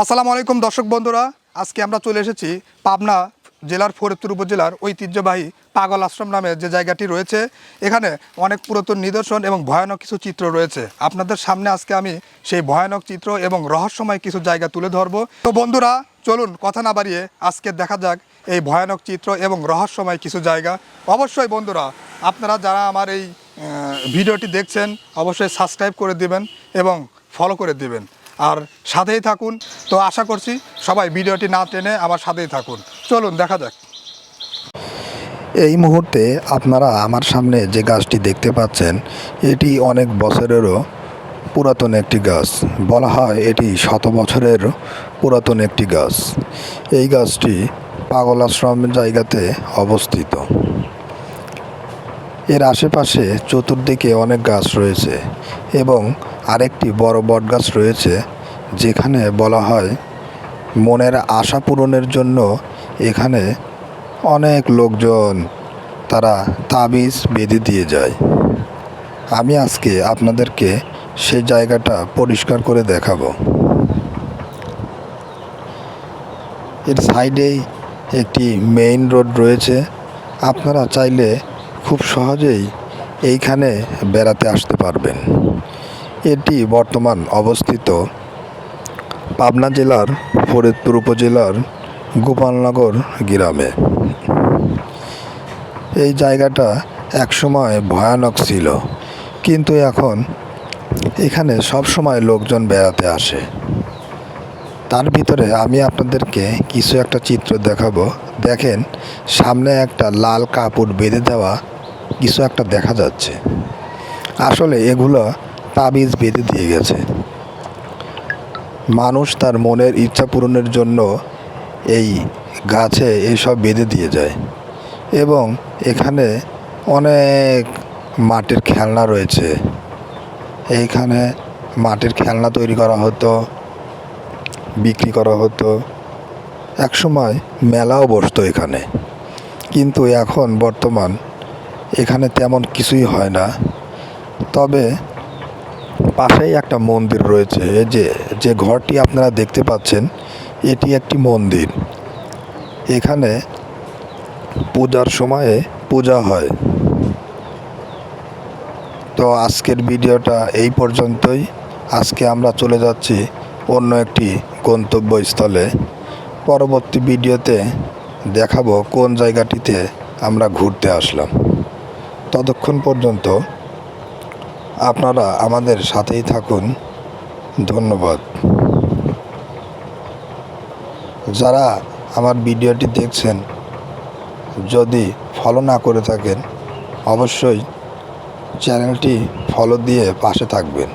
আসসালামু আলাইকুম, দর্শক বন্ধুরা। আজকে আমরা চলে এসেছি পাবনা জেলার ফরিদপুর উপজেলার ঐতিহ্যবাহী পাগল আশ্রম নামে যে জায়গাটি রয়েছে। এখানে অনেক পুরাতন নিদর্শন এবং ভয়ানক কিছু চিত্র রয়েছে। আপনাদের সামনে আজকে আমি সেই ভয়ানক চিত্র এবং রহস্যময় কিছু জায়গা তুলে ধরবো। তো বন্ধুরা, চলুন কথা না বাড়িয়ে আজকে দেখা যাক এই ভয়ানক চিত্র এবং রহস্যময় কিছু জায়গা। অবশ্যই বন্ধুরা, আপনারা যারা আমার এই ভিডিওটি দেখছেন, অবশ্যই সাবস্ক্রাইব করে দিবেন এবং ফলো করে দিবেন। আর সাথেই থাকুন তো আশা করছি সবাই ভিডিওটি না টেনে আমার সাথেই থাকুন। চলুন, দেখা যাক। এই মুহূর্তে আপনারা আমার সামনে যে গাছটি দেখতে পাচ্ছেন, এটি অনেক বছরেরও পুরাতন একটি গাছ। বলা হয় এটি শত বছরের পুরাতন একটি গাছ। এই গাছটি পাগল আশ্রম জায়গাতে অবস্থিত। এর আশেপাশে চতুর্দিকে অনেক গাছ রয়েছে এবং আরেকটি বড় বট গাছ রয়েছে। যেখানে বলা হয় মনের আশা পূরণের জন্য এখানে অনেক লোকজন তারা তাবিজ বেঁধে দিয়ে যায়। আমি আজকে আপনাদেরকে সে জায়গাটা পরিষ্কার করে দেখাবো। এর সাইডেই একটি মেইন রোড রয়েছে। আপনারা চাইলে খুব সহজেই এইখানে বেড়াতে আসতে পারবেন। এটি বর্তমান অবস্থিত পাবনা জেলার, ফরিদপুর উপজেলার, গোপালনগর গ্রামে। এই জায়গাটা একসময় ভয়ানক ছিল। কিন্তু এখন এখানে সব সময় লোকজন বেড়াতে আসে। তার ভিতরে আমি আপনাদেরকে কিছু একটা চিত্র দেখাবো। দেখেন, সামনে একটা লাল কাপড় বেঁধে দেওয়া কিছু একটা দেখা যাচ্ছে। আসলে এগুলো তাবিজ বেঁধে দিয়ে গেছে। মানুষ তার মনের ইচ্ছা পূরণের জন্য এই গাছে এইসব বেঁধে দিয়ে যায়। এবং এখানে অনেক মাটির খেলনা রয়েছে। এইখানে মাটির খেলনা তৈরি করা হতো, বিক্রি করা হতো। একসময় মেলাও বসতো এখানে। কিন্তু এখন বর্তমান এখানে তেমন কিছুই হয় না। তবে পাশেই একটা মন্দির রয়েছে। এই যে যে ঘরটি আপনারা দেখতে পাচ্ছেন, এটি একটি মন্দির। এখানে পূজার সময়ে পূজা হয়। তো আজকের ভিডিওটা এই পর্যন্তই। আজকে আমরা চলে যাচ্ছি অন্য একটি গন্তব্যস্থলে। পরবর্তী ভিডিওতে দেখাবো কোন জায়গাটিতে আমরা ঘুরতে আসলাম। ততক্ষণ পর্যন্ত আপনারা আমাদের সাথেই থাকুন। ধন্যবাদ। যারা আমার ভিডিওটি দেখছেন, যদি ফলো না করে থাকেন, অবশ্যই চ্যানেলটি ফলো দিয়ে পাশে থাকবেন।